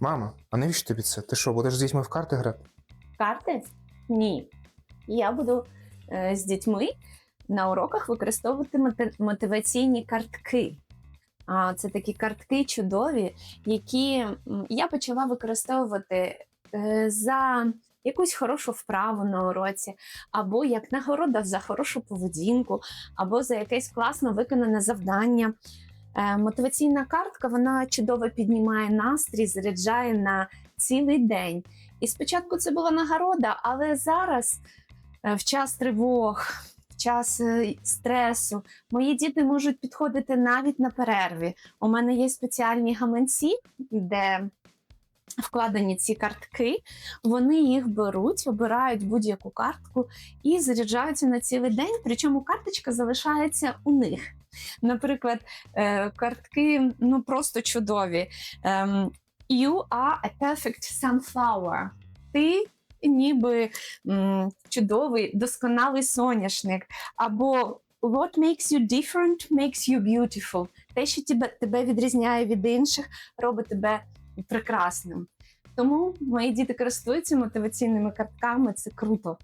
Мама, а навіщо тобі це? Ти що, будеш з дітьми в карти грати? Карти? Ні. Я буду е, з дітьми на уроках використовувати моти- мотиваційні картки. А це такі картки чудові, які я почала використовувати е, за якусь хорошу вправу на уроці, або як нагорода за хорошу поведінку, або за якесь класно виконане завдання. Е, Мотиваційна картка вона чудово піднімає настрій, заряджає на цілий день. І спочатку це була нагорода, але зараз, е, в час тривог, в час е, стресу, мої діти можуть підходити навіть на перерві. У мене є спеціальні гаманці, де вкладені ці картки. Вони їх беруть, обирають будь-яку картку і заряджаються на цілий день. Причому карточка залишається у них. Наприклад, е, картки ну просто чудові. Ем, You are a perfect sunflower. Ти ніби м, чудовий, досконалий соняшник. Або What makes you different makes you beautiful. Те, що тебе, тебе відрізняє від інших, робить тебе прекрасним. Тому мої діти користуються мотиваційними картками, це круто.